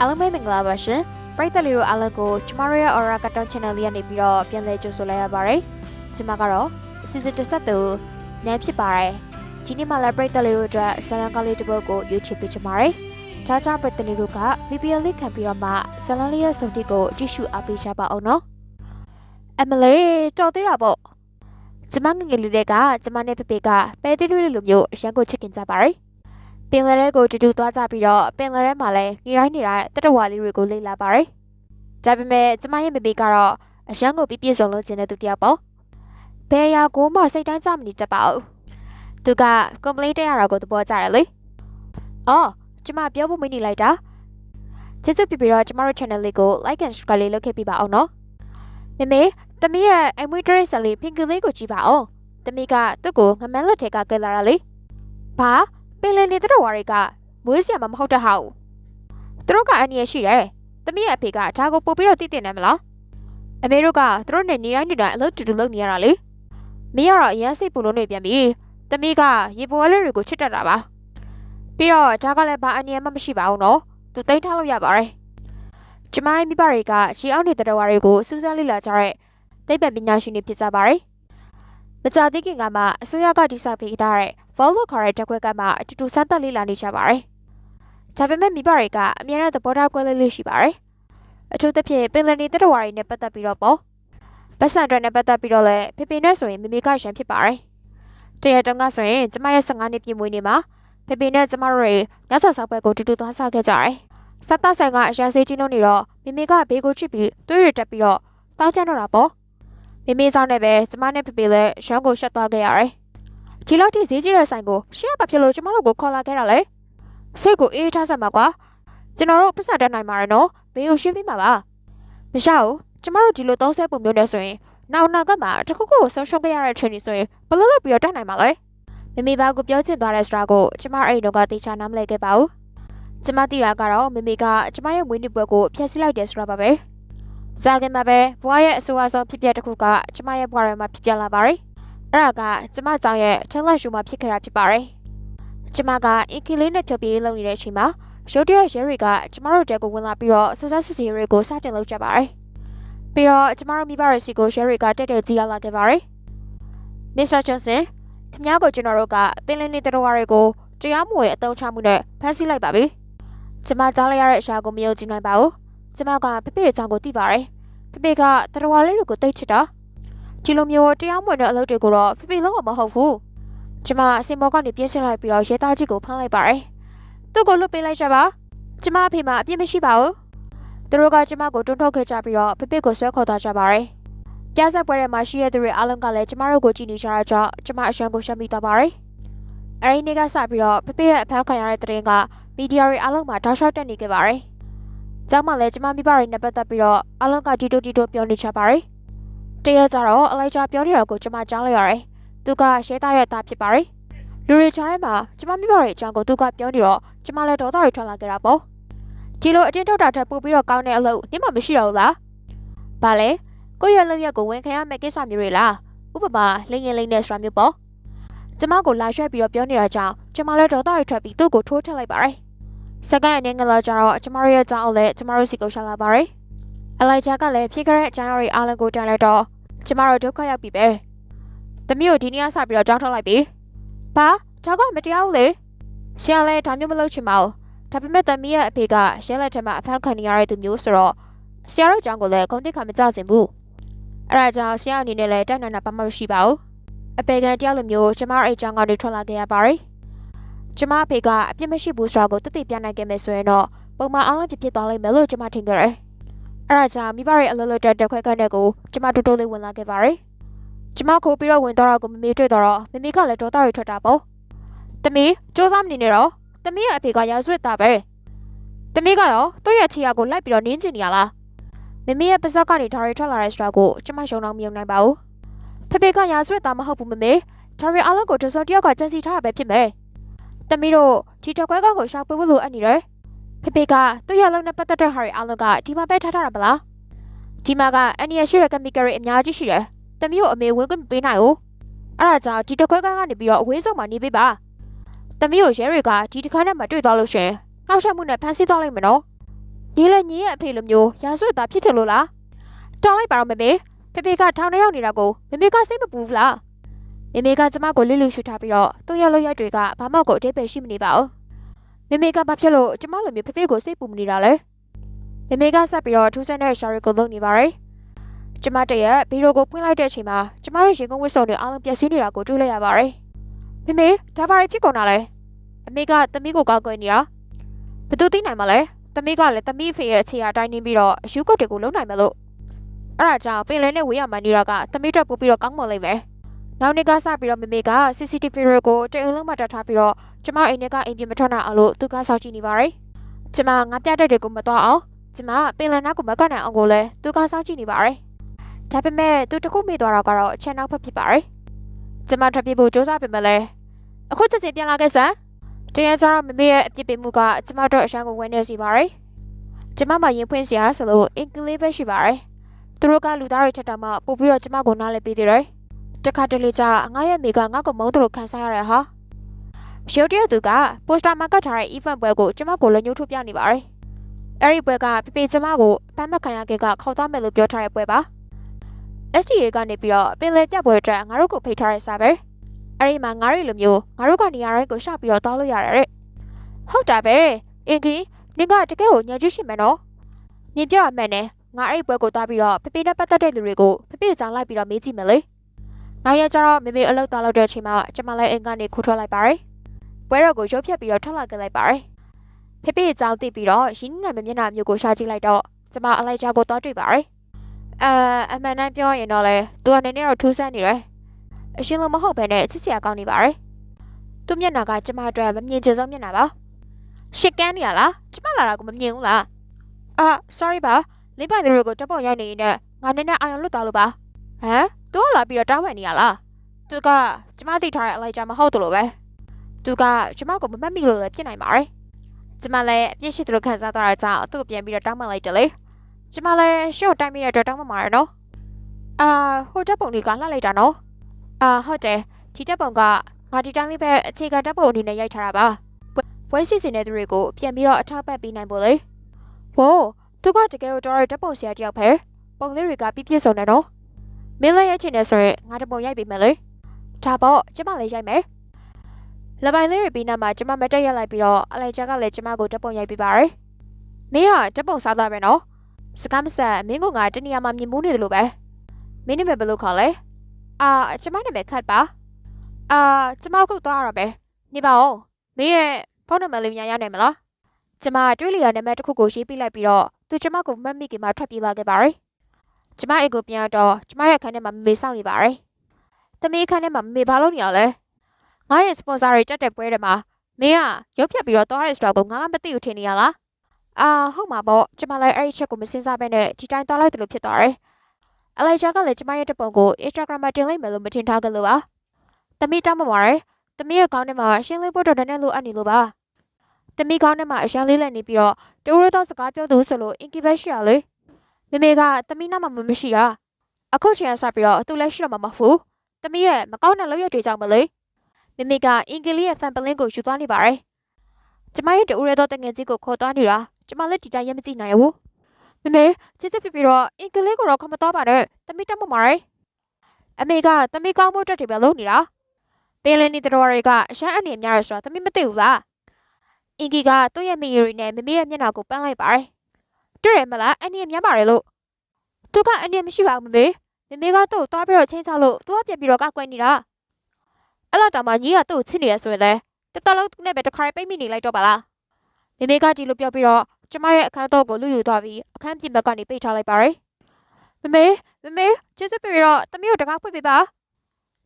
အားလုံးပဲမင်္ဂလာပါရှင်ပရိသတ်လေးတို့အားလုံးကိုကျမတို့ရဲ့ Aura Cartoon Channel လေးကနေပြီးတော့ပြန်လည်ကြိုဆိုလိုက်ရပါတယ်ကျမကတော့အစီအစဉ်တစ်ဆက်သူနန်းဖြစ်ပါတယ်ဒီနေ့မှလည်းပရိသတ်လေးတို့အတွက်ဆလန်ကားလေးတစ်ပုဒ်ကိုရွေးချယ်ပေးချင်ပါတယ်ဒါကြောင့်ပရိသတ်လေးတို့က VPN လေးခံပြီးတော့မှဆလန်လေးရဲ့စုံတိကိုကြည့်ရှုအားပေးကြပါအောင်နော်အမလေးတော်သေးတာပေါ့ကျမငယ်ငယ်လေးတွေကကျမနဲ့ဖေဖေကပဲသေးလေးလိုမျိုးအရန်ကိုချစ်ခင်ကြပါတယ် ပင်လယ်ထဲကိုတူတူသွားကြပြီးတော့ပင်လယ်ထဲမှာလည်းနေတိုင်းနေတိုင်းတတဝါလေးတွေကိုလေ့လာပါတယ်။ဒါပေမဲ့ကျမရဲ့မမေကတော့အရန်ကိုပြည့်ပြည့်စုံလုံးခြင်းတဲ့သူတယောက်ပေါ့။ဘယ်အရာကိုမှစိတ်တိုင်းကြမနေတတ်ပါဘူး။သူက complaint တက်ရတာကိုသဘောကျတယ်လေ။အော်ကျမပြောဖို့မနေလိုက်တာ။ကျေးဇူးပြပြတော့ကျမတို့ channel လေးကို like and subscribe လေးလုပ်ခဲ့ပြပါအောင်နော်။မမေတမီးရဲ့အမွေဒရက်ဆန်လေး pink လေးကိုကြည့်ပါအောင်။တမီးကသူ့ကိုငမန်းလက်ထဲကကဲလာတာလေ။ဘာ ပင်လယ်နေတဲ့တော်ဝါတွေကမွေးစရာမမဟုတ်တဲ့ဟာကိုသူတို့ကအန်ရရှိတယ်။တမီးရဲ့အဖေကဒါကိုပို့ပြီးတော့တည်တင်တယ်မလား။အမေတို့ကသူတို့နဲ့နေတိုင်းနေတိုင်းအလုပ်တူတူလုပ်နေရတာလေ။မင်းကတော့အရင်စိတ်ပူလို့နေပြန်ပြီ။တမီးကရေပေါ်လေးတွေကိုချစ်တတ်တာပါ။ပြီးတော့ဒါကလည်းဘာအန်ရမှမရှိပါဘူးနော်။သူတိတ်ထားလို့ရပါတယ်။ကျမရဲ့မိဘတွေကရှီအောင်နေတဲ့တော်ဝါတွေကိုစူးစမ်းလေ့လာကြတဲ့သိပ္ပံပညာရှင်တွေဖြစ်ကြပါတယ်။မကြသေးခင်ကမှအစိုးရကတိစောက်ပေးထားတဲ့ Volvo ခေါ်တဲ့တက်ခွက်ကမှအတူတူစမ်းသပ်လေ့လာနေကြပါတယ်။ဒါပေမဲ့မိဘတွေကအများနဲ့သဘောထားကွဲလွဲလေးရှိပါတယ်။အထူးသဖြင့်ပင်လယ်နေတက်တော်ဝါတွေနဲ့ပတ်သက်ပြီးတော့ပေါ့။ပတ်စံအတွက်နဲ့ပတ်သက်ပြီးတော့လည်းဖေဖေနဲ့ဆိုရင်မိမိကရန်ဖြစ်ပါတယ်။တရက်တုန်းကဆိုရင်ကျမရဲ့15နှစ်ပြည့်မွေးနေ့မှာဖေဖေနဲ့ကျမတို့တွေညစာစားပွဲကိုတူတူသွားစားခဲ့ကြတယ်။စက်သားဆိုင်ကအရန်စေးကြီးလုံးနေတော့မိမိကဘေးကိုချစ်ပြီးတွေးရတက်ပြီးတော့တောင်းချတော့တာပေါ့။မိမိဆောင်နဲ့ပဲကျမနဲ့ဖေဖေလည်းရန်ကိုရှက်သွားခဲ့ရတယ်။ ဒီလောက်ထိဈေးကြီးတဲ့ဆိုင်ကိုရှင်းရပါဖြစ်လို့ကျမတို့ကိုခေါ်လာခဲ့တာလေစိတ်ကိုအေးထားစမ်းပါကွာကျွန်တော်တို့ပတ်စံတက်နိုင်မှာရနော်ဘေးကိုရှင်းပေးမှာပါမရဘူးကျမတို့ဒီလိုသုံးဆဲပုံမျိုးနဲ့ဆိုရင်နောက်နောက်ကမှတစ်ခုခုကိုဆုံးရှုံးခဲ့ရတဲ့ချိန်ကြီးဆိုရင်ဘယ်လိုလုပ်ပြီးတော့တက်နိုင်မှာလဲမမေဘာကိုပြောချင်သွားတဲ့စတာကိုကျမအဲ့ဒီတော့ကတေချာနားမလဲခဲ့ပါဘူးကျမသိတာကတော့မမေကကျမရဲ့မွေးနေ့ပွဲကိုဖျက်ဆီးလိုက်တယ်ဆိုတာပါပဲဇာခင်မှာပဲဘွားရဲ့အဆိုအဆုံးဖြစ်ပျက်တစ်ခုကကျမရဲ့ဘွားထဲမှာဖြစ်ပျက်လာပါတယ် အဲ့ဒါကကျမကြောင့်ရဲ့ထင်းလက်ရှူမှာဖြစ်ခဲ့တာဖြစ်ပါတယ်။ကျမကအင်ကီလေးနဲ့ဖြုတ်ပြေးလုပ်နေတဲ့အချိန်မှာရုတ်တရက်ရဲတွေကကျမတို့တဲကိုဝင်လာပြီးတော့ဆက်ဆက်စစ်စီတွေကိုစတင်လုပ်ကြပါတယ်။ပြီးတော့ကျမတို့မိဘရဲ့စီကိုရဲတွေကတက်တက်ကြီးရလာခဲ့ပါတယ်။မစ္စတာချန်ဆန်ခင်ဗျားကိုကျွန်တော်တို့ကပင်လင်းနေတဲ့တော်ဝါတွေကိုတရားမဝင်အသုံးချမှုနဲ့ဖမ်းဆီးလိုက်ပါပြီ။ကျမကြားလိုက်ရတဲ့အရာကိုမယုံကြည်နိုင်ပါဘူး။ကျမကဖေဖေအကြောင်းကိုသိပါတယ်။ဖေဖေကတော်ဝါလေးတွေကိုတိတ်ချစ်တာ။ ဒီလိုမျိုးတရားမဝင်တဲ့အလုပ်တွေကိုတော့ဖိဖိလုံးဝမဟုတ်ဘူး။ကျမအစင်မောကနေပြင်းဆင်းလိုက်ပြီးတော့ရဲသားကြီးကိုဖမ်းလိုက်ပါတယ်။သူ့ကိုလွတ်ပေးလိုက်ကြပါ။ကျမအဖေမှာအပြစ်မရှိပါဘူး။သူတို့ကကျမကိုတွန်းထုတ်ခဲ့ကြပြီးတော့ဖိဖိကိုဆွဲခေါ်သွားကြပါတယ်။ပြဆက်ပွဲထဲမှာရှိရတဲ့သူတွေအားလုံးကလည်းကျမတို့ကိုကြည့်နေကြတာကြောင့်ကျမအရှမ်းကိုရှမ်းမိသွားပါတယ်။အဲဒီနေ့ကစပြီးတော့ဖိဖိရဲ့အဖမ်းခံရတဲ့တဲ့ရင်ကမီဒီယာတွေအားလုံးမှာတောက်လျှောက်တက်နေခဲ့ပါတယ်။ကျောင်းမှာလည်းကျမမိဘတွေနဲ့ပတ်သက်ပြီးတော့အားလုံးကတီတိုတီတိုပြောနေကြပါတယ်။ တရက်ကြတော့အလိုက်ချာပြောနေတာကိုကျွန်မကြားလိုက်ရတယ်။သူကရှဲသားရဲ့သားဖြစ်ပါတယ်။လူတွေကြားထဲမှာကျွန်မမိဘရဲ့အကြောင်းကိုသူကပြောနေတော့ကျွန်မလည်းဒေါသတွေထွက်လာခဲ့တာပေါ့။ဒီလိုအတင်းထုတ်တာထက်ပိုပြီးတော့ကောင်းတဲ့အလုပ်နင့်မှမရှိတော့ဘူးလား။ဘာလဲ။ကိုယ့်ရဲ့လုပ်ရက်ကိုဝန်ခံရမယ့်ကိစ္စမျိုးတွေလား။ဥပမာလိမ့်ရင်လိမ့်နေဆိုတာမျိုးပေါ့။ကျွန်မကိုလာရွှဲပြီးတော့ပြောနေတာကြောင့်ကျွန်မလည်းဒေါသတွေထွက်ပြီးသူ့ကိုထိုးထက်လိုက်ပါတယ်။စက္ကန့်အနေငယ်လာကြတော့ကျွန်မတို့ရဲ့အကြောင်းကိုလည်းကျွန်မတို့စီကိုရှာလာပါတယ်။အလိုက်ချာကလည်းဖြစ်ခဲ့တဲ့အကြောင်းအရာတွေအားလုံးကိုတန်လိုက်တော့ ကျမတို့ဒုက္ခရောက်ပြီပဲ။သမီးကိုဒီနေ့ကစပြီးတော့ကြောင်းထုတ်လိုက်ပြီ။ဘာဒါကမတရားဘူးလေ။ရှင်ကလည်းဒါမျိုးမလုပ်ချင်ပါဘူး။ဒါပေမဲ့သမီးရဲ့အဖေကရဲလက်ထက်မှာအဖမ်းခံနေရတဲ့သူမျိုးဆိုတော့ဆရာတို့အကြောင်းကိုလည်းဂုဏ်သိက္ခာမကြစင်ဘူး။အဲ့ဒါကြောင့်ဆရာအနေနဲ့လည်းတက်နိုင်တာဘာမှမရှိပါဘူး။အပေကန်တယောက်လိုမျိုးကျမတို့အဲ့အကြောင်းကနေထွက်လာခဲ့ရပါတယ်။ကျမအဖေကအပြစ်မရှိဘူးဆိုတာကိုတသိပြနိုင်ခဲ့မယ်ဆိုရင်တော့ပုံမှန်အောင်လည်းဖြစ်ဖြစ်သွားလိမ့်မယ်လို့ကျမထင်ကြတယ်။ အဲ့ဒါကြောင့်မိဘရဲ့အလုပ်လုပ်တဲ့တက်ခွဲကတဲ့ကိုကျမတူတူလေးဝင်လာခဲ့ပါတယ်။ကျမခိုးပြီးတော့ဝင်တော့တာကိုမမေတွေ့တော့တော့မမေကလည်းဒေါသတွေထွက်တာပေါ့။တမီးစူးစမ်းမနေနဲ့တော့တမီးရဲ့အဖေကရာဇဝတ်သားပဲ။တမီးကရောသူ့ရဲ့ချီယာကိုလိုက်ပြီးတော့နင်းကျင်နေရလား။မမေရဲ့ပါဇက်ကနေဒါတွေထွက်လာတဲ့စတာကိုကျမရှုံတော့မယုံနိုင်ပါဘူး။ဖေဖေကရာဇဝတ်သားမဟုတ်ဘူးမမေ။ဒါတွေအားလုံးကိုတစုံတစ်ယောက်ကကြံစီထားတာပဲဖြစ်မယ်။တမီးတို့ဒီတက်ခွဲကောင်ကိုရှောက်ပေးဖို့လိုအပ်နေတယ်။ ဖေဖေကသူ့ရဲ့လုံးနဲ့ပတ်သက်တဲ့ဟာတွေအားလုံးကဒီမှာပဲထားထားတာမလား။ဒီမှာကအန်နီရရှိတဲ့ကမီကယ်တွေအများကြီးရှိတယ်။တမီးကိုအမေဝင်ခွင့်မပေးနိုင်ဘူး။အဲ့ဒါကြောင့်ဒီတစ်ခွဲကန်းကနေပြီးတော့အဝေးဆုံးမှာနေပေးပါ။တမီးကိုရဲတွေကဒီတစ်ခါနဲ့မှတွေ့သွားလို့ရှရင်နှောက်ယှက်မှုနဲ့ဖမ်းဆီးသွားလိမ့်မယ်နော်။ဒီလည်းညီရဲ့အဖေလိုမျိုးရာဇဝတ်သားဖြစ်တယ်လို့လားတောင်းလိုက်ပါတော့မမေဖေဖေကထောင်ထဲရောက်နေတာကိုမမေကစိတ်မပူဘူးလားမမေကကျမကိုလှလူရှူထားပြီးတော့သူ့ရဲ့လို့ရက်တွေကဘာမှကိုအတိတ်ပဲရှိမနေပါဘူး မမေကဘာဖြစ်လို့ကျမလိုမျိုးဖေဖေကိုစိတ်ပူမနေတာလဲမမေကဆက်ပြီးတော့ထူးဆန်းတဲ့ရှာရီကိုလုပ်နေပါတယ်ကျမတရက်ဘီရိုကိုဖွင့်လိုက်တဲ့အချိန်မှာကျမရဲ့ရင်ကုန်ဝစ်စုံတွေအားလုံးပြည့်စည်နေတာကိုတွေ့လိုက်ရပါတယ်မမေဒါဘာတွေဖြစ်ကုန်တာလဲအမေကသမီးကိုကောက်ကွယ်နေတာဘယ်သူသိနိုင်မလဲသမီးကလည်းသမီးဖေရဲ့အခြေအတိုင်းနေပြီးတော့အယူကုတ်တွေကိုလုံနိုင်မလို့အဲ့ဒါကြောင့်ပင်လယ်နဲ့ဝေးရမှန်နေတာကသမီးတက်ပို့ပြီးတော့ကောင်းမွန်လိမ့်မယ်နောက်နေ့ကစပြီးတော့မမေက CCTV တွေကိုတအိမ်လုံးမှတက်ထားပြီးတော့ ကျမအိမ်ထဲကအိမ်ပြင်မထွက်နိုင်အောင်လို့သူကစောင့်ကြည့်နေပါတယ်ကျမငါပြတဲ့တွေကိုမတော်အောင်ကျမပင်လယ်နားကိုမကနိုင်အောင်ကိုလည်းသူကစောင့်ကြည့်နေပါတယ်ဒါပေမဲ့သူတခုမေ့သွားတော့ကတော့အချက်နောက်ဖက်ဖြစ်ပါတယ်ကျမထွက်ပြေးဖို့စူးစမ်းပေမဲ့လည်းအခုတစ်စီပြန်လာခဲ့စမ်းတရားစတော့မမေရဲ့အပြစ်ပေးမှုကကျမတို့အရှမ်းကိုဝန်းနေစီပါတယ်ကျမမှရင်ဖွင့်စရာဆိုလို့အင်္ဂလိပ်ပဲရှိပါတယ်သူတို့ကလူသားတွေထက်တောင်မှပို့ပြီးတော့ကျမကိုနားလည်ပေးသေးတယ်တခါတလေကျငါရဲ့မိကငါ့ကိုမုန်းတယ်လို့ခံစားရရဟာ ရုပ်တရက်သူကပိုစတာမှာကတ်ထားတဲ့ event ပွဲကိုကျမကိုလည်းညှို့ထုတ်ပြနေပါတယ်အဲ့ဒီပွဲကပြပေကျမကိုပန်းမခံရခဲ့ကခေါ်သွားမယ်လို့ပြောထားတဲ့ပွဲပါ STA ကနေပြီးတော့ပင်လယ်ပြပွဲအတွက်ငါတို့ကိုဖိတ်ထားတဲ့စာပဲအဲ့ဒီမှာငါတို့လိုမျိုးငါတို့ကနေရာတိုင်းကိုရှောက်ပြီးတော့တောင်းလို့ရတယ်တဲ့ဟုတ်တာပဲအင်ကြီးနင်ကတကယ်ကိုညှဉ်းရှိမယ်နော်နင်ပြောရမှန်တယ်ငါအဲ့ဒီပွဲကိုသွားပြီးတော့ဖေဖေနဲ့ပတ်သက်တဲ့လူတွေကိုဖေဖေကြောင်လိုက်ပြီးတော့မေးကြည့်မယ်လေနောက်ရကျတော့မေမေအလုပ်သွားလို့တဲ့အချိန်မှာကျမလည်းအိမ်ကနေခိုးထွက်လိုက်ပါတယ် ပွဲတော်ကိုရုပ်ဖြတ်ပြီးတော့ထွက်လာခဲ့လိုက်ပါတယ်ဖေဖေကြောင်သိပြီးတော့ရင်းနှီးနာမျက်နှာမျိုးကိုရှာကြည့်လိုက်တော့ကျမအလိုက်ကြောကိုသွားတွေ့ပါတယ်အဲအမှန်တမ်းပြောရင်တော့လေသူကနေနေတော့ထူးဆန်းနေတယ်အရှင်လုံးမဟုတ်ဘဲနဲ့ချစ်စရာကောင်းနေပါတယ်သူမျက်နှာကကျမအတွက်မမြင်ချင်ဆုံးမျက်နှာပါရှစ်ကန်းနေရလားကျမလာတာကိုမမြင်ဘူးလားအာ sorry ပါလိမ့်ပိုင်တွေကိုတက်ပေါ်ရိုက်နေရင်ငါနည်းနည်းအာရုံလွတ်သွားလို့ပါဟမ်သူကလာပြီးတော့တောင်းပန်နေရလားသူကကျမသိထားတဲ့အလိုက်ကြမဟုတ်တယ်လို့ပဲ သူကကျမကိုမမှတ်မိလို့လည်းဖြစ်နိုင်ပါတယ်ကျမလည်းအပြစ်ရှိတယ်လို့ခံစားသွားတာကြောင့်သူ့ကိုပြန်ပြီးတော့တောင်းပန်လိုက်တယ်လေကျမလည်းရှေ့ကိုတိုင်းပြီးတဲ့အတွက်တောင်းပန်ပါတယ်နော်အာဟိုတက်ပုံတွေကလှလိုက်တာနော်အာဟုတ်တယ်ဒီတက်ပုံကငါဒီတိုင်းလေးပဲအခြေခံတက်ပုံအနေနဲ့ရိုက်ထားတာပါဘွဲစီစဉ်တဲ့သူတွေကိုပြန်ပြီးတော့အထောက်ပံ့ပေးနိုင်ဖို့လေဟိုသူကတကယ်ကိုတော်တော်တက်ပုံဆရာတယောက်ပဲပုံလေးတွေကပြည့်ပြည့်စုံတယ်နော်မင်းလည်းရိုက်ချင်တယ်ဆိုရင်ငါတပုံရိုက်ပေးမယ်လေဒါပေါ့ကျမလည်းရိုက်မယ် လပိုင်လေးတွေပြီးနောက်မှာကျမမတက်ရက်လိုက်ပြီးတော့အလိုက်ချက်ကလည်းကျမကိုတက်ပုံရိုက်ပေးပါရယ်မင်းကတက်ပုံစားသားပဲနော်စကားမဆက်မင်းကငါတနေရာမှာမြင်မှုနေတယ်လို့ပဲမင်းနာမည်ဘယ်လိုခေါ်လဲအာကျမနာမည်ခတ်ပါအာကျမခုသွားရတော့ပဲနေပါဦးမင်းရဲ့ဖုန်းနံပါတ်လေးညာရနိုင်မလားကျမတွေးလျာနာမည်တစ်ခုကိုရေးပြလိုက်ပြီးတော့သူကျမကိုမှတ်မိခင်မှာထွက်ပြေးလာခဲ့ပါတယ်ကျမအိမ်ကိုပြန်တော့ကျမရဲ့ခန်းထဲမှာမမေစောင့်နေပါတယ်သမီးခန်းထဲမှာမမေဘာလုပ်နေရလဲ ငါရဲ့စပွန်ဆာတွေတက်တဲ့ပွဲတွေမှာမင်းကရုပ်ဖြတ်ပြီးတော့သွားရဲဆိုတာကိုငါကမသိဘူးထင်နေရလားအာဟုတ်မှာပေါ့ကျမလည်းအဲ့ဒီချက်ကိုမစင်စားဘဲနဲ့ဒီတိုင်းသွားလိုက်တယ်လို့ဖြစ်သွားတယ်အလိုက်ချာကလည်းကျမရဲ့တပုံကို Instagram မှာတင်လိုက်မယ်လို့မထင်ထားကြလို့ပါသမီးတောင်းပန်ပါတယ်သမီးရဲ့ခေါင်းထဲမှာရှင်းလင်းဖို့တော့တနေ့လိုအပ်နေလို့ပါသမီးခေါင်းထဲမှာအရှမ်းလေးလက်နေပြီးတော့တိုးရိုးတော့စကားပြောသူဆိုလို့ incubate ရှိရလေမမေကသမီးနာမှာမမရှိတာအခုချိန်ကစပြီးတော့သူလည်းရှိတော့မှာမဟုတ်ဘူးသမီးရဲ့မကောင်းတဲ့လုပ်ရတွေကြောင့်မလို့ မမေကအင်္ဂလိပ်ရဲ့ fan ပလင်းကိုယူသွားနေပါတယ်ကျမရဲ့တူရဲတော့တငယ်ကြီးကိုခေါ်သွားနေတာကျမလည်းဒီတိုင်းရမကြည့်နိုင်ဘူးမမေချစ်ချစ်ပြပြတော့အင်္ဂလိပ်ကိုတော့ခမတော်ပါနဲ့သမီးတက်မမှာရယ်အမေကသမီးကောင်းဖို့အတွက်တည်းပဲလုပ်နေတာပင်လင်းနေတော်တွေကအရှမ်းအနေများရဆိုတာသမီးမသိဘူးလားအင်ဂီကသူ့ရဲ့မိရီတွေနဲ့မမေရဲ့မျက်နှာကိုပန်းလိုက်ပါတယ်တွေ့ရမလားအန်ဒီများပါတယ်လို့သူကအန်ဒီမရှိပါဘူးမမေမမေကသူ့ကိုသွားပြီးတော့ချင်းချလို့သူကပြန်ပြီးတော့ကောက်ကွယ်နေတာ အဲ့လောက်တောင်မှညီကသူ့ကိုချစ်နေရဆိုရင်လေတတလုံးနဲ့ပဲတခါပိတ်မိနေလိုက်တော့ပါလားမမေကဒီလိုပြောပြီးတော့ကျမရဲ့အခန်းတော့ကိုလူယူသွားပြီးအခန်းပြင်ဘက်ကနေပိတ်ထားလိုက်ပါတယ်မမေမမေကျေးဇူးပြုပြီးတော့တမီးကိုတကားဖွင့်ပေးပါ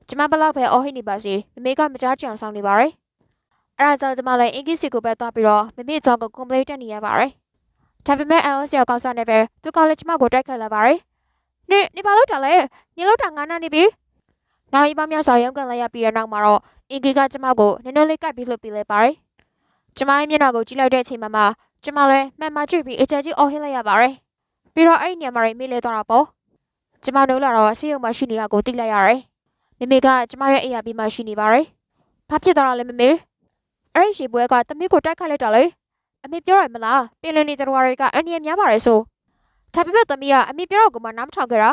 ကျမဘလောက်ပဲအော်ဟိနေပါစေမမေကမကြားကြအောင်ဆောင်နေပါတယ်အဲ့ဒါကြောင့်ကျမလည်းအင်္ဂလိပ်စီကိုပဲသွားပြီးတော့မမေကြောင့်ကို complaint တက်နေရပါတယ်ဒါပေမဲ့ iOS ရောက်ကောင်းစားနေပဲသူကလည်းကျမကိုတိုက်ခတ်လာပါတယ်နေနေပါလို့တာလဲနေလို့တာငါနာနေပြီ နောက်ဤပေါင်းများစွာရုံးကန်လိုက်ရပြီးတဲ့နောက်မှာတော့အင်္ဂီကကျမကိုနည်းနည်းလေးကပ်ပြီးလှုပ်ပေးလိုက်ပါတယ်ကျမရဲ့မျက်နှာကိုကြည့်လိုက်တဲ့အချိန်မှာမှကျမလည်းမှန်မှကြည့်ပြီးအကြကြီးအော်ဟစ်လိုက်ရပါတယ်ပြီးတော့အဲ့ဒီနေရာမှာမိလဲသွားတာပေါ့ကျမတို့လာတော့ဆေးရုံမှာရှိနေတာကိုသိလိုက်ရတယ်မိမိကကျမရဲ့အိယာပြီးမှရှိနေပါတယ်ဘာဖြစ်သွားတာလဲမမေအဲ့ဒီရှိပွဲကတမီးကိုတိုက်ခတ်လိုက်တာလေအမေပြောရမလားပင်လယ်နေတော်တွေကအန်ဒီရများပါတယ်ဆိုဒါပေမဲ့သမီးကအမေပြောတော့ကမှနားမထောင်ကြတာ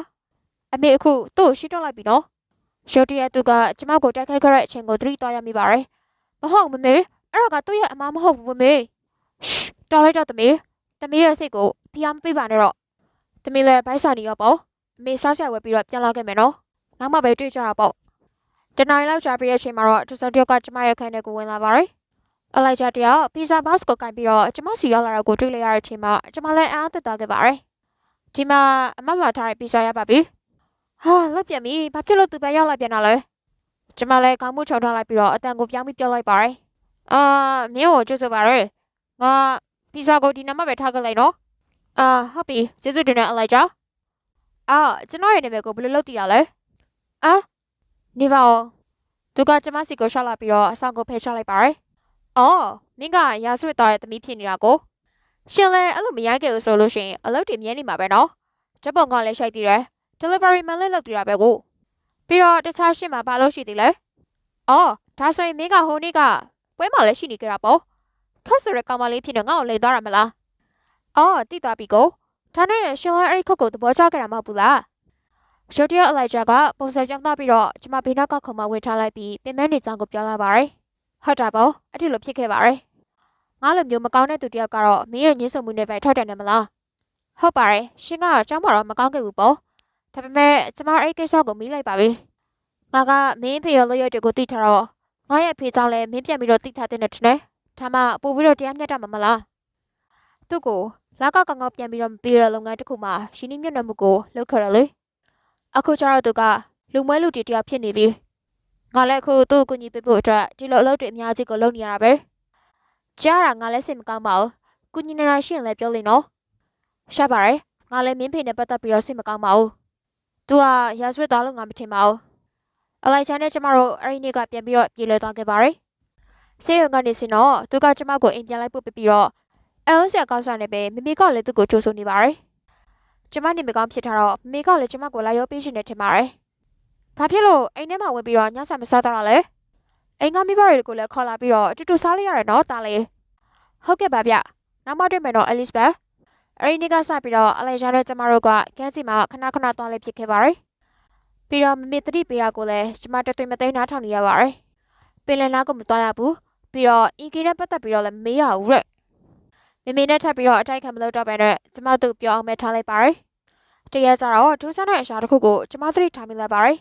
အမေအခုသူ့ကိုရှင်းတော့လိုက်ပြီနော် ရှော့တီရဲ့သူကကျမကိုတိုက်ခိုက်ခဲ့တဲ့အချိန်ကိုသတိတော်ရမိပါတယ်မဟုတ်မမေအဲ့ဒါကသူ့ရဲ့အမားမဟုတ်ဘူးမမေရှ်တော်လိုက်တော့သမီးသမီးရဲ့စိတ်ကိုဖိအားမပေးပါနဲ့တော့သမီးလည်းဘိုက်စာနေရောပေါ့အမေစားဆက်ဝဲပြီးတော့ပြန်လာခဲ့မယ်နော်နောက်မှပဲတွေ့ကြတာပေါ့တနင်္လာလောက်ကြာပြီးတဲ့အချိန်မှာတော့တစတယောက်ကကျမရဲ့ခန်းထဲကိုဝင်လာပါတယ်အလိုက်ကြတယောက်ပီဇာဘောက်စ်ကိုကင်ပြီးတော့ကျမစီရောက်လာတာကိုတွေ့လိုက်ရတဲ့အချိန်မှာကျမလည်းအားသက်သွားခဲ့ပါတယ်။ဒီမှာအမမထားတဲ့ပီဇာရပါပြီ။ ဟာလောက်ပြန်ပြီ။ဘာဖြစ်လို့သူပဲရောက်လာပြန်တာလဲ။ကျမလည်းခေါင်းမူချုံထားလိုက်ပြီးတော့အတန်ကိုပြောင်းပြီးပြောလိုက်ပါတယ်။အာမင်းကိုကြိုးစားပါရယ်။ငါပီဇာကိုဒီနံပါတ်ပဲထားခဲ့လိုက်နော်။အာဟုတ်ပြီ။ကျေးဇူးတင်တဲ့အလိုက်ကြ။အာကျွန်တော်ရဲ့နာမည်ကိုဘယ်လိုလုပ်တည်တာလဲ။အာနေပါဦး။သူကကျမစီကိုရှောက်လာပြီးတော့အဆောင်ကိုဖယ်ချလိုက်ပါတယ်။အော်မင်းကရာဇဝတ်သားရဲ့သမီးဖြစ်နေတာကိုရှင်လည်းအဲ့လိုမရိုက်ခဲ့ဘူးဆိုလို့ရှိရင်အလုပ်တွေမြဲနေမှာပဲနော်ဓာတ်ပုံကလည်းရှိုက်တည်တယ် delivery man လေးလောက်တူတာပဲကိုပြီးတော့တခြားရှင့်မှာဘာလို့ရှိသေးလဲအော်ဒါဆိုရင်မင်းကဟိုနေ့ကပွဲမှာလည်းရှိနေကြတာပေါ့ခက်ဆိုတဲ့ကောင်မလေးဖြစ်နေငါ့ကိုလိန်သွားတာမလားအော်တိသွားပြီကိုဒါနဲ့ရှင်လိုင်းအဲ့ဒီခုတ်ကိုသဘောကျကြတာမဟုတ်ဘူးလားရုတ်တရက်အလိုက်ဂျာကပုံစံပြောင်းသွားပြီးတော့ကျမဘေးနောက်ကခုံမဝင်ထားလိုက်ပြီးပင်မနေကြောင်းကိုပြောလာပါတယ်ဟုတ်တာပေါ့အဲ့ဒီလိုဖြစ်ခဲ့ပါတယ်ငါလိုမျိုးမကောင်းတဲ့သူတယောက်ကတော့မင်းရဲ့ညှင်းဆုံမှုနဲ့ပဲထောက်တယ်နေမလားဟုတ်ပါတယ်ရှင်ကကျောင်းမှာတော့မကောင်းခဲ့ဘူးပေါ့ ဒါပေမဲ့ကျမအဲ့ဒီကိစ္စကိုမီးလိုက်ပါပြီငါကမင်းဖေရောလို့ရတဲ့ကိုတိထားတော့ငါရဲ့ဖေကြောင့်လည်းမင်းပြန်ပြီးတော့တိထားတဲ့နဲ့တူတယ်ဒါမှပို့ပြီးတော့တရားမျှတမှာမလားသူ့ကိုလာကကောင်ကောင်ပြန်ပြီးတော့မပေးရလုပ်ငန်းတစ်ခုမှရှင်နှီးမြတ်နှံမှုကိုလုပ်ခဲ့ရလေအခုကျတော့သူကလူမွဲလူတီတယောက်ဖြစ်နေပြီငါလည်းအခုသူ့ကိုကူညီပေးဖို့အတွက်ဒီလိုအလုပ်တွေအများကြီးကိုလုပ်နေရတာပဲကြားတာငါလည်းစိတ်မကောင်းပါဘူးကူညီနေတာရှိရင်လည်းပြောလိမ့်နော်ရှာပါရယ်ငါလည်းမင်းဖေနဲ့ပတ်သက်ပြီးတော့စိတ်မကောင်းပါဘူး သူကရာဇဝတ်သားလို့ငါမထင်ပါဘူးအလိုက်ချန်နဲ့ကျမတို့အဲ့ဒီနေ့ကပြန်ပြီးတော့ပြေလည်သွားခဲ့ပါရယ်ဆေးရုံကနေစင်တော့သူကကျမကိုအိမ်ပြန်လိုက်ပို့ပြီးတော့အအောင်ဆရာကောင်းစားနေပဲမမေကလည်းသူ့ကိုကြိုးဆိုနေပါရယ်ကျမနေမကောင်းဖြစ်ထားတော့မမေကလည်းကျမကိုလာရောပေးရှင်နေထင်ပါရယ်ဘာဖြစ်လို့အိမ်ထဲမှာဝင်ပြီးတော့ညစာမစားတော့တာလဲအိမ်ကမိဘတွေကိုလည်းခေါ်လာပြီးတော့အတူတူစားလိုက်ရတယ်နော်တားလေးဟုတ်ကဲ့ပါဗျနောက်မှတွေ့မယ်နော်အဲလစ်ဘတ် အဲ့ဒီနေ့ကစပြီးတော့အလိုက်ရှာတဲ့ကျမတို့ကကန်းစီမှာခဏခဏသွားလေးဖြစ်ခဲ့ပါတယ်ပြီးတော့မမေတတိပေးတာကိုလည်းကျမတသွေးမသိမ်းနားထောင်နေရပါတယ်ပင်လယ်နားကိုမသွားရဘူးပြီးတော့အင်ကီနဲ့ပတ်သက်ပြီးတော့လည်းမမေးရဘူးတဲ့မမေနဲ့ထပ်ပြီးတော့အတိုက်ခံမလုပ်တော့ဘဲနဲ့ကျမတို့ပြောအောင်မဲထားလိုက်ပါတယ်တရက်ကျတော့ဒူးဆန်းတဲ့အရာတစ်ခုကိုကျမသတိထားမိလိုက်ပါတယ်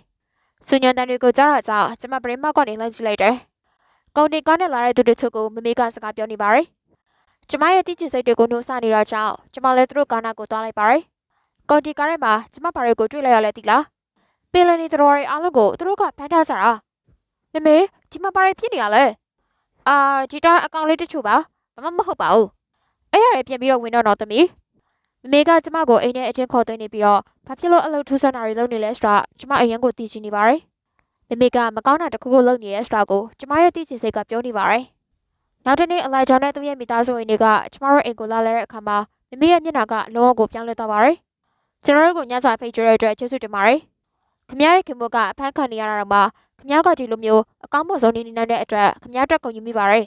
စညန်တန်တွေကိုကြားတာကြောင့်ကျမပရိမောက်ကနေလိုက်ကြည့်လိုက်တယ်။ကုန်တင်ကားနဲ့လာတဲ့သူတို့ကိုမမေကစကားပြောနေပါတယ်။ ကျမရဲ့တိကျစိတ်တွေကိုနှိုးဆနေတော့ကြောင့်ကျမလည်းသူတို့ကားနာကိုသွားလိုက်ပါတယ်။ကုန်တင်ကားထဲမှာကျမဘာတွေကိုတွေ့လိုက်ရလဲတိလား။ပင်လယ်နေတော်ရီအားလုံးကိုသူတို့ကဖမ်းထားကြတာ။မမေဒီမှာဘာတွေဖြစ်နေရလဲ။အာဒီတော့အကောင်လေးတချို့ပါ။ဘာမှမဟုတ်ပါဘူး။အဲ့ရရပြန်ပြီးတော့ဝင်တော့တော့သမီး။မမေကကျမကိုအိမ်ထဲအချင်းခေါ်သွင်းနေပြီးတော့ဘာဖြစ်လို့အလုပ်ထူးဆန်းတာတွေလုပ်နေလဲဆိုတာကျမအရင်ကိုသိချင်နေပါတယ်။မမေကမကောင်းတာတစ်ခုခုလုပ်နေရဲဆိုတာကိုကျမရဲ့သိချင်စိတ်ကပြောနေပါတယ်။ နောက်တစ်နေ့အလိုက်ဂျောင်းနဲ့သူ့ရဲ့မိသားစုဝင်တွေကကျမတို့အိမ်ကိုလာလာတဲ့အခါမှာမမေရဲ့မျက်နှာကလုံးဝကိုပြောင်းလဲသွားပါတယ်။ကျွန်တော်တို့ကိုညစာဖိတ်ကြတဲ့အတွက်ကျေးဇူးတင်ပါတယ်။ခမရဲ့ခင်မို့ကအဖမ်းခံနေရတာတော့မှခမကဒီလိုမျိုးအကောင်းမဆုံးနေနေနိုင်တဲ့အတွက်ခမတက်ကုန်ယူမိပါတယ်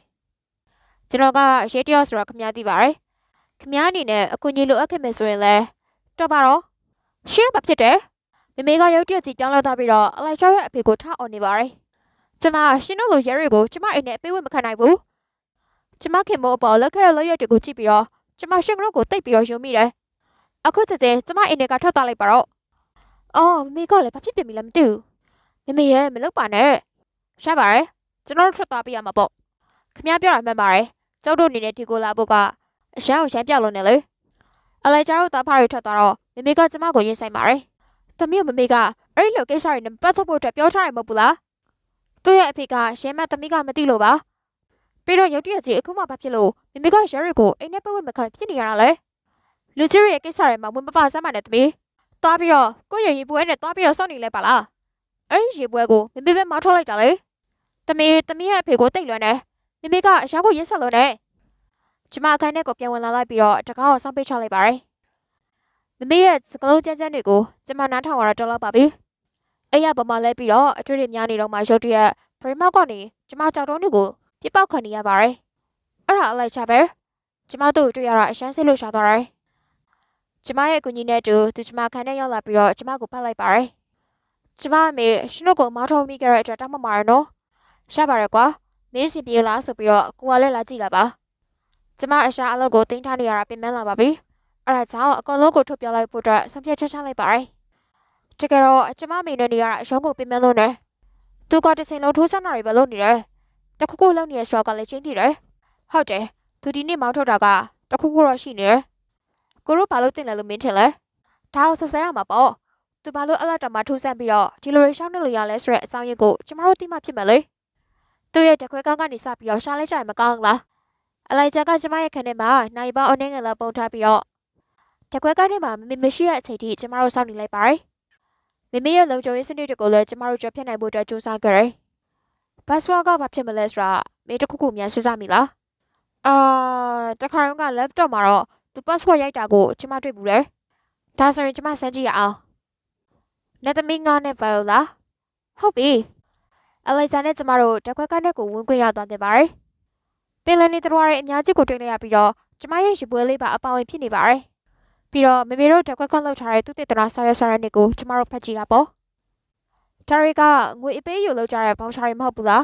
။ကျွန်တော်ကရေတယောက်ဆိုတော့ခမသိပါတယ်။ခမအနေနဲ့အကူအညီလိုအပ်ခဲ့မယ်ဆိုရင်လည်းတော့ပါတော့ရှင်းဘာဖြစ်တယ်မမေကရုတ်တရက်စီပြောင်းလဲသွားပြီးတော့အလိုက်ချောရဲ့အဖေကိုထားအောင်နေပါတယ်ကျမရှင်တို့လိုရဲတွေကိုကျမအိမ်နဲ့ပေးဝတ်မခံနိုင်ဘူး ကျမခင်မိုးအပေါ်လက်ခရလက်ရွက်တွေကိုကြည့်ပြီးတော့ကျမရှင်တို့ကိုတိတ်ပြီးတော့ယုံမိတယ်အခုချက်ချင်းကျမအိမ်ထဲကထွက်သွားလိုက်ပါတော့အော်မမေကလည်းဘာဖြစ်ပြန်ပြီလဲမသိဘူးမမေရဲ့မလုပ်ပါနဲ့ရှားပါရယ်ကျွန်တော်တို့ထွက်သွားပြရမှာပေါ့ခမပြောတာမှန်ပါတယ်ကျောက်တို့အနေနဲ့ဒီကိုလာဖို့ကအရှမ်းကိုရှမ်းပြောက်လို့နေလေအလိုက်ကျတို့တားဖားတွေထွက်သွားတော့မမေကကျမကိုရင်ဆိုင်ပါတယ်။သမီးကိုမမေကအဲ့ဒီလိုကိစ္စတွေနဲ့ပတ်သက်ဖို့အတွက်ပြောထားတယ်မဟုတ်ဘူးလား။သူ့ရဲ့အဖေကရဲမသမီးကမသိလို့ပါ။ ပြီးတော့ရုတ်တရက်စီအခုမှဘာဖြစ်လို့မမေကရဲရီကိုအိမ်နဲ့ပတ်ဝတ်မခံဖြစ်နေရတာလဲ။လူကြီးရဲ့ကိစ္စတွေမှာဝင်မပါစမ်းပါနဲ့သမီး။သွားပြီးတော့ကိုယ့်ရဲ့ရေပွဲနဲ့သွားပြီးတော့စောင့်နေလဲပါလား။အဲ့ဒီရေပွဲကိုမမေပဲမထောက်လိုက်တာလေ။သမီးသမီးရဲ့အဖေကိုတိတ်လွမ်းတယ်။မမေကအရာကိုရက်ဆက်လို့နဲ့ကျမအခန်းထဲကိုပြန်ဝင်လာလိုက်ပြီးတော့တကားကိုစောင့်ပိတ်ချလိုက်ပါတယ်။မမေရဲ့စကလုံးကျန်းကျန်းတွေကိုကျမနားထောင်ရတော့တော်တော့ပါပြီ။အဲ့ရပမာလဲပြီးတော့အတွေ့အကြုံများနေတော့မှရုတ်တရက်ဖရိမောက်ကနေကျမကြောက်တုံးတွေကို ပြစ်ပေါက်ခံနေရပါတယ်။အဲ့ဒါအလိုက်ချပဲကျမတို့တွေ့ရတာအရှမ်းစိတ်လို့ရှာသွားတယ်ကျမရဲ့အကူကြီးနဲ့အတူသူကျမခန်းထဲရောက်လာပြီးတော့ကျမကိုဖတ်လိုက်ပါတယ်ကျမအမေရှင်တို့ကိုမောင်းထုတ်မိခဲ့တဲ့အတွက်တောင်းပန်ပါတယ်နော်ရှာပါရကွာမင်းစီပြေလားဆိုပြီးတော့ကိုကလည်းလာကြည့်လာပါကျမအရှာအလုပ်ကိုတင်းထားနေရတာပြင်ပန်းလာပါပြီအဲ့ဒါကြောင့်အကောင်လုံးကိုထုတ်ပြလိုက်ဖို့အတွက်ဆုံးဖြတ်ချက်ချလိုက်ပါတယ်တကယ်တော့ကျမမေနဲ့နေရတာအရှုံးကိုပြင်ပန်းလို့နေသူကတစ်ချိန်လုံးထိုးဆန်းတာတွေပဲလုပ်နေတယ် တခုခုလုပ်နေရဆိုတော့ကလည်းချင်းတည်တယ်ဟုတ်တယ်သူဒီနေ့မောင်းထုတ်တာကတခုခုတော့ရှိနေတယ်ကိုတို့ဘာလို့တင်လဲလို့မင်းထင်လဲဒါအောင်ဆုပ်ဆိုင်ရမှာပေါ့သူဘာလို့အလက်တမထိုးဆန်းပြီးတော့ဒီလိုရှောင်းနေလို့ရလဲဆိုတဲ့အဆောင်ရစ်ကိုကျမတို့သိမှဖြစ်မယ်လေသူ့ရဲ့တခွဲကောင်းကနေစပြီးတော့ရှားလိုက်ကြရင်မကောင်းဘူးလားအလိုက်ကြကကျမရဲ့ခန်းထဲမှာနိုင်ပေါင်းအနေငယ်လောက်ပုံထားပြီးတော့တခွဲကောင်းထဲမှာမမေမရှိတဲ့အချိန်ထိကျမတို့စောင့်နေလိုက်ပါတယ်မမေရဲ့လုံခြုံရေးစနစ်တွေကိုလည်းကျမတို့ကြွဖြတ်နိုင်ဖို့အတွက်စူးစမ်းကြတယ် ဘတ်စဝါကဘာဖြစ်မလဲဆိုတာမေတခုခုမြန်စဉ်းစားမိလားအာတခါတော့က laptop မှာတော့သူ password ရိုက်တာကိုကျမတွေ့ဘူးတယ်ဒါဆိုရင်ကျမစမ်းကြည့်ရအောင်နေသမီးငါနဲ့ပါလို့လားဟုတ်ပြီအလိုက်ဇာနဲ့ကျမတို့တခွက်ကနေကိုဝင်ခွင့်ရသွားခဲ့ပါတယ်ပင်လယ်နေတော်ရရဲ့အများကြီးကိုတွေ့လိုက်ရပြီးတော့ကျမရဲ့ရပွဲလေးပါအပေါဝင်ဖြစ်နေပါတယ်ပြီးတော့မေမေတို့တခွက်ခွက်လောက်ထားတဲ့သူတေတနာဆော်ရဆော်ရနေကိုကျမတို့ဖတ်ကြည့်တာပေါ့ ဒါတွေကငွေအပေးယူလောက်ကြတဲ့ဘောင်ချာတွေမဟုတ်ဘူးလား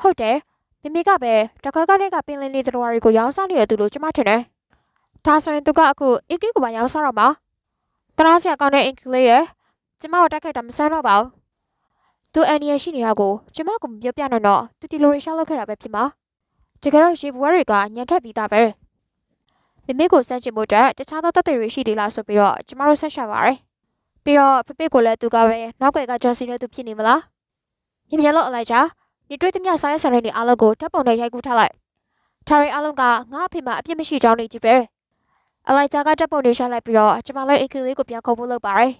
ဟုတ်တယ်မေမေကပဲတခွက်ကနေကပင်လယ်နေတော်ရီကိုရောင်းစားနေတဲ့သူလို့ကျမထင်တယ်ဒါဆိုရင်သူကအခုအင်ကီကိုပါရောင်းစားတော့မှာတနာဆရာကောင်းတဲ့အင်ကီလေးရဲ့ကျမတို့တက်ခိုက်တာမဆန်းတော့ပါဘူးသူအန်ဒီရရှိနေတာကိုကျမကမပြောပြနိုင်တော့သူဒီလိုရရှောက်လုပ်ခဲ့တာပဲဖြစ်မှာတကယ်တော့ရေဘွားတွေကညံထက်ပြီးသားပဲမိမိကိုစမ်းချင်ဖို့အတွက်တခြားသောတပ်တွေရှိသေးလားဆိုပြီးတော့ကျမတို့ဆက်ရှာပါရယ် ပြီးတော့ဖဖေကိုလည်းသူကပဲနောက်ွယ်ကဂျော်စီနဲ့သူဖြစ်နေမလားမြင်မြင်လို့အလိုက်ချာဒီတွေ့သမျှစားရဆန်တဲ့အားလုံးကိုတပ်ပုံနဲ့ရိုက်ကူးထားလိုက်ထားရီအားလုံးကငါအဖေမှာအပြစ်မရှိကြောင်းနေကြည့်ပဲအလိုက်ချာကတပ်ပုံတွေရှာလိုက်ပြီးတော့ကျမလည်းအိတ်ကလေးကိုပြန်ခုတ်ဖို့လုပ်ပါရယ်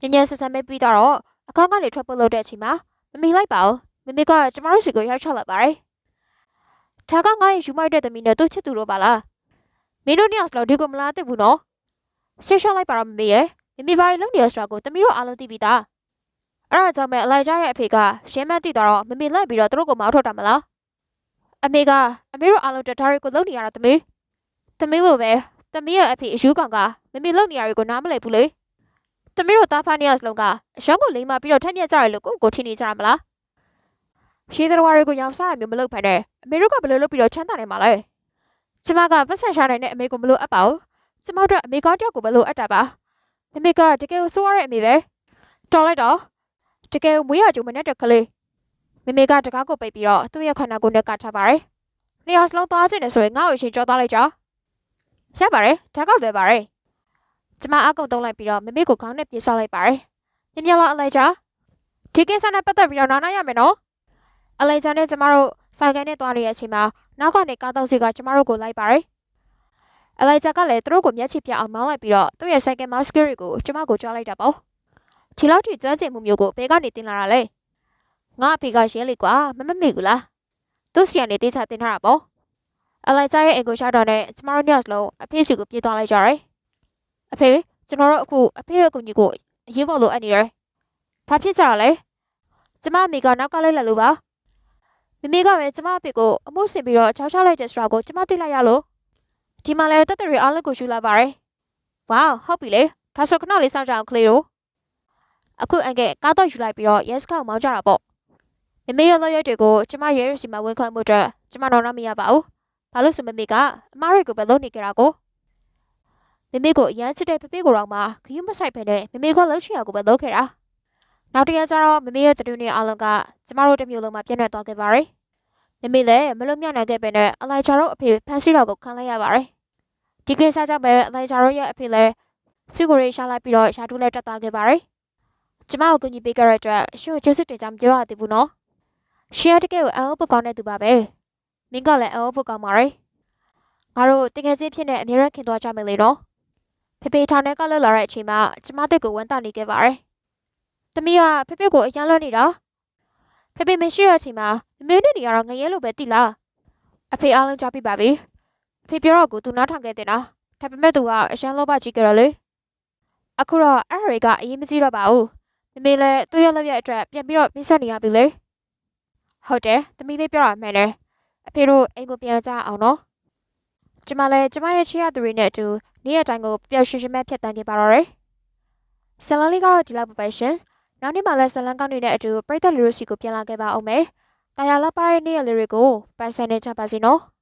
ညဉ့်ညဉ့်ဆဆမဲပြီးတော့အကောင့်ကနေထွက်ဖို့လုပ်တဲ့အချိန်မှာမမီလိုက်ပါဘူးမမီကကျမတို့စီကိုရောက်ချလာပါတယ်ဒါကငါ့ရဲ့ယူမိုက်တဲ့သမီးနဲ့သူ့ချစ်သူတို့ပါလားမင်းတို့နှစ်ယောက်စလုံးဒီကိုမလာသင့်ဘူးနော်ဆင်းရှောက်လိုက်ပါတော့မမေရဲ့ မမီဘာတွေလုပ်နေရဆိုတာကိုသမီးတို့အားလုံးသိပြီးသားအဲ့ဒါကြောင့်ပဲအလိုက်ကြရဲ့အဖေကရှင်းမသိတော့မမေလိုက်ပြီးတော့သူတို့ကိုမောက်ထုတ်တာမလားအမေကအမေတို့အားလုံးတထားတွေကိုလုပ်နေရတာသမီးသမီးလိုပဲသမီးရဲ့အဖေအယူကောင်ကမမေလုပ်နေရတွေကိုနားမလည်ဘူးလေသမီးတို့သားဖားနေရစလုံးကအရှောင်းကိုလိမ့်မပြီးတော့ထက်မြက်ကြရလို့ကိုကိုထင်နေကြရမလားရှေးတော်ဝါတွေကိုရောင်စားရမျိုးမလုပ်ဖ ೇನೆ အမေတို့ကဘယ်လိုလုပ်ပြီးတော့ချမ်းသာနေမှာလဲကျမကပတ်ဆက်ရှာနိုင်တဲ့အမေကိုမလို့အပ်ပါဘူးကျမတို့အမေကောင်းတယောက်ကိုမလို့အပ်တာပါ အမေကတကယ်ကိုဆိုးရတဲ့အမေပဲတော်လိုက်တော့တကယ်မွေးရကြုံမနဲ့တက်ကလေးမမေကတကားကိုပိတ်ပြီးတော့သူ့ရဲ့ခန္ဓာကိုယ်နဲ့ကထားပါတယ်နေရာစလုံးသွားခြင်းနဲ့ဆိုရင်ငါ့ကိုအရှင်ကြောသွားလိုက်ကြရပါတယ်ဓာတ်ကောက်သွဲပါတယ်ကျမအကုတ်တုံးလိုက်ပြီးတော့မမေကိုခေါင်းနဲ့ပြေးဆောက်လိုက်ပါတယ်မြင်မြလာအလိုက်ကြဒီကိစ္စနဲ့ပတ်သက်ပြီးတော့နားနာရမယ်နော်အလိုက်ကြနဲ့ကျမတို့ဆိုင်ကနေသွားနေတဲ့အချိန်မှာနောက်ကနေကားတော့စီကကျမတို့ကိုလိုက်ပါတယ် အလိုက်ကြကလည်းသူတို့ကိုမျက်ခြေပြအောင်မောင်းလိုက်ပြီးတော့သူ့ရဲ့ဆိုင်ကယ်မစကရီကိုကျမကိုကြွားလိုက်တာပေါ့ဒီလောက်ထိကျွမ်းကျင်မှုမျိုးကိုဘယ်ကနေတင်လာတာလဲငါအဖေကရဲလေကွာမမမေဘူးလားသူ့စီကနေတေးချတင်ထားတာပေါ့အလိုက်ကြရဲ့အင်ကိုရှာတော့နဲ့ကျမတို့ညစလုံးအဖေစီကိုပြေးသွားလိုက်ကြတယ်အဖေကျွန်တော်တို့အခုအဖေရဲ့အကူကြီးကိုအရေးပေါ်လိုအပ်နေတယ်။ဘာဖြစ်ကြတာလဲ။ကျမအမေကနောက်ကလိုက်လာလို့ပါ။မမေကပဲကျမအဖေကိုအမှုဆင်ပြီးတော့ချောက်ချလိုက်တဲ့ဆိုတာကိုကျမသိလိုက်ရလို့ ဒီမှာလည်းတက်တရီအားလုံးကိုယူလာပါတယ်။ဝေါဟုတ်ပြီလေ။ဒါဆိုခဏလေးစောင့်ကြအောင်ကလေးတို့။အခုအန်ကဲကားတော့ယူလိုက်ပြီးတော့ yes ကောက်မောင်းကြတာပေါ့။မမေရဲ့လောက်ရွက်တွေကိုကျမရဲရစီမှာဝင်ခွင့်မှုအတွက်ကျမတော့မရပါဘူး။ဘာလို့ဆိုမမေကအမားတွေကိုပဲလုပ်နေကြတာကို။မမေကိုအရန်ချစ်တဲ့ဖဖေကိုတော့မှခယူးမဆိုင်ဖ ೇನೆ မမေကလှုပ်ချင်ရကိုပဲလုပ်ခဲ့တာနောက်တရက်ကျတော့မမေရဲ့တတူနေအားလုံးကကျမတို့တမျိုးလုံးမှာပြည့်နေသွားခဲ့ပါတယ်မမေလည်းမလုံမြောက်နိုင်ခဲ့ပေနဲ့အလိုက်ချာတို့အဖေဖန်ဆီးတော်ကိုခံလိုက်ရပါတယ် ဒီကိစ္စကြောင့်ပဲအလိုက်ချာတို့ရဲ့အဖေလည်းစုကိုရေးရှာလိုက်ပြီးတော့ရှာတူးလည်းတက်သွားခဲ့ပါတယ်ကျမကိုကူညီပေးကြတဲ့အတွက်ရှင်ကိုကျေးဇူးတင်ကြောင်းပြောရသေးဘူးနော်ရှင်ရတကယ်ကိုအအောင်ပုတ်ကောင်းတဲ့သူပါပဲမင်းကလည်းအအောင်ပုတ်ကောင်းပါရယ်ငါတို့တကယ်ချင်းဖြစ်နေအမြဲတမ်းခင်သွားကြမယ်လေနော်ဖေဖေထောင်ထဲကလွတ်လာတဲ့အချိန်မှာကျမတက်ကိုဝမ်းသာနေခဲ့ပါတယ်။တမီးကဖေဖေကိုအရန်လွတ်နေတာ။ဖေဖေမရှိတဲ့အချိန်မှာမမေနဲ့နေရတော့ငရဲလိုပဲတိလား။အဖေအားလုံးကြားပြပါပြီ။အ ဖေပြောတော့ကိုသူနားထောင်ခဲ့တဲ့နော်။ဒါပေမဲ့သူကအရန်လောဘကြီးကြရလေ။အခုတော့အဲ့ဒါတွေကအရေးမကြီးတော့ပါဘူး။မမေလည်းသူ့ရဲ့လက်ရအတွက်ပြန်ပြီးတော့ပြစ်ဆက်နေရပြီလေ။ဟုတ်တယ်။တမီးလေးပြောတာမှန်တယ်။အဖေတို့အိမ်ကိုပြန်ကြအောင်နော်။ကျမလည်းကျမရဲ့ချစ်ရသူတွေနဲ့အတူနေ့ရက်တိုင်းကိုပျော်ရွှင်ရွှင်မဲ့ဖြတ်တန်းခဲ့ပါတော့တယ်။ဇလန်လေးကတော့ဒီလောက်ပဲပဲရှင်။နောက်နေ့မှလည်းဇလန်ကောင်းတွေနဲ့အတူပရိသတ်လူတို့စီကိုပြန်လာခဲ့ပါအောင်မယ်။တာယာလာပါတဲ့နေ့ရက်လေးတွေကိုပန်းဆန်နေကြပါစီနော်။